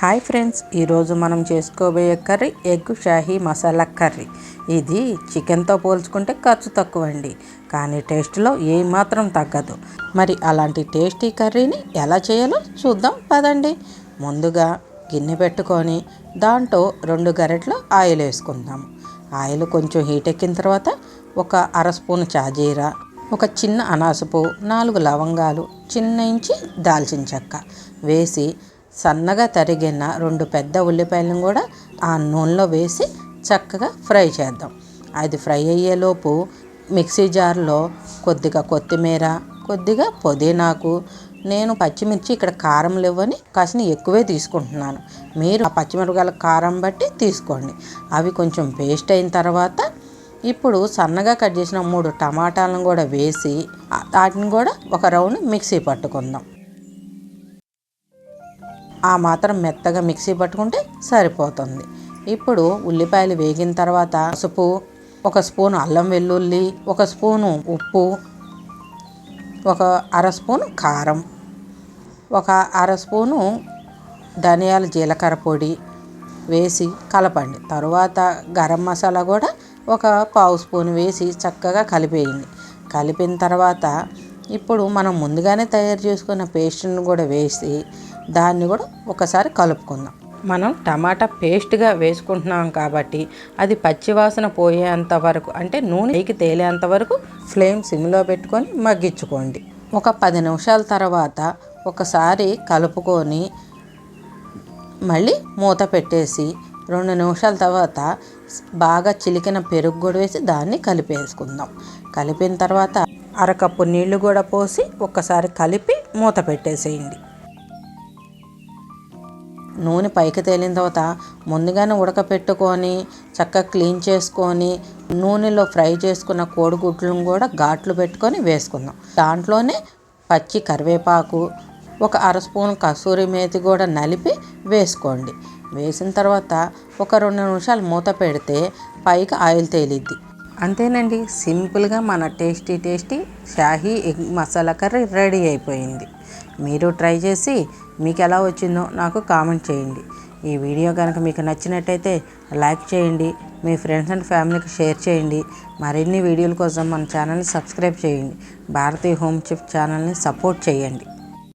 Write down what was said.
Hi friends ఈరోజు మనం చేసుకోబోయే curry egg shahi masala curry. ఇది చికెన్తో పోల్చుకుంటే ఖర్చు తక్కువ అండి కానీ టేస్ట్లో ఏమాత్రం తగ్గదు. మరి అలాంటి టేస్టీ కర్రీని ఎలా చేయాలో చూద్దాం పదండి. ముందుగా గిన్నె పెట్టుకొని దాంట్లో రెండు గరెట్లు ఆయిల్ వేసుకుందాం. ఆయిల్ కొంచెం హీట్ ఎక్కిన తర్వాత ఒక అర స్పూన్ చాజీరా ఒక చిన్న అనాసపు నాలుగు లవంగాలు చిన్న ఇంచి దాల్చిన చెక్క వేసి సన్నగా తరిగిన రెండు పెద్ద ఉల్లిపాయలను కూడా ఆ నూనెలో వేసి చక్కగా ఫ్రై చేద్దాం. అది ఫ్రై అయ్యేలోపు మిక్సీ జార్లో కొద్దిగా కొత్తిమీర కొద్దిగా పుదీనాకు నేను పచ్చిమిర్చి ఇక్కడ కారం లేవని కాసిన ఎక్కువే తీసుకుంటున్నాను. మీరు ఆ పచ్చిమిరపకాయల కారం బట్టి తీసుకోండి. అవి కొంచెం పేస్ట్ అయిన తర్వాత ఇప్పుడు సన్నగా కట్ చేసిన మూడు టమాటాలను కూడా వేసి వాటిని కూడా ఒక రౌండ్ మిక్సీ పట్టుకుందాం. ఆ మాత్రం మెత్తగా మిక్సీ పట్టుకుంటే సరిపోతుంది. ఇప్పుడు ఉల్లిపాయలు వేగిన తర్వాత పసుపు ఒక స్పూన్ అల్లం వెల్లుల్లి ఒక స్పూను ఉప్పు ఒక అర స్పూను కారం ఒక అర స్పూను ధనియాల జీలకర్ర పొడి వేసి కలపండి. తరువాత గరం మసాలా కూడా ఒక పావు స్పూన్ వేసి చక్కగా కలిపేయండి. కలిపిన తర్వాత ఇప్పుడు మనం ముందుగానే తయారు చేసుకున్న పేస్ట్ని కూడా వేసి దాన్ని కూడా ఒకసారి కలుపుకుందాం. మనం టమాటా పేస్ట్గా వేసుకుంటున్నాం కాబట్టి అది పచ్చివాసన పోయేంత వరకు అంటే నూనె పైకి తేలేంత వరకు ఫ్లేమ్ సిమ్లో పెట్టుకొని మగ్గించుకోండి. ఒక పది నిమిషాల తర్వాత ఒకసారి కలుపుకొని మళ్ళీ మూత పెట్టేసి రెండు నిమిషాల తర్వాత బాగా చిలికిన పెరుగు కూడా వేసి దాన్ని కలిపేసుకుందాం. కలిపిన తర్వాత అరకప్పు నీళ్ళు కూడా పోసి ఒక్కసారి కలిపి మూత పెట్టేసేయండి. నూనె పైకి తేలిన తర్వాత ముందుగానే ఉడకపెట్టుకొని చక్కగా క్లీన్ చేసుకొని నూనెలో ఫ్రై చేసుకున్న కోడిగుడ్లను కూడా ఘాట్లు పెట్టుకొని వేసుకుందాం. దాంట్లోనే పచ్చి కరివేపాకు ఒక అర స్పూన్ కసూరి మేతి కూడా నలిపి వేసుకోండి. వేసిన తర్వాత ఒక రెండు నిమిషాలు మూత పెడితే పైకి ఆయిల్ తేలిద్ది. అంతేనండి సింపుల్గా మన tasty tasty shahi egg masala curry ready అయిపోయింది. మీరు ట్రై చేసి మీకు ఎలా వచ్చిందో నాకు కామెంట్ చేయండి. ఈ వీడియో కనుక మీకు నచ్చినట్టయితే లైక్ చేయండి మీ ఫ్రెండ్స్ అండ్ ఫ్యామిలీకి షేర్ చేయండి. మరిన్ని వీడియోల కోసం మన ఛానల్ని సబ్స్క్రైబ్ చేయండి. భారతీయ హోమ్ చిప్ ఛానల్ని సపోర్ట్ చేయండి.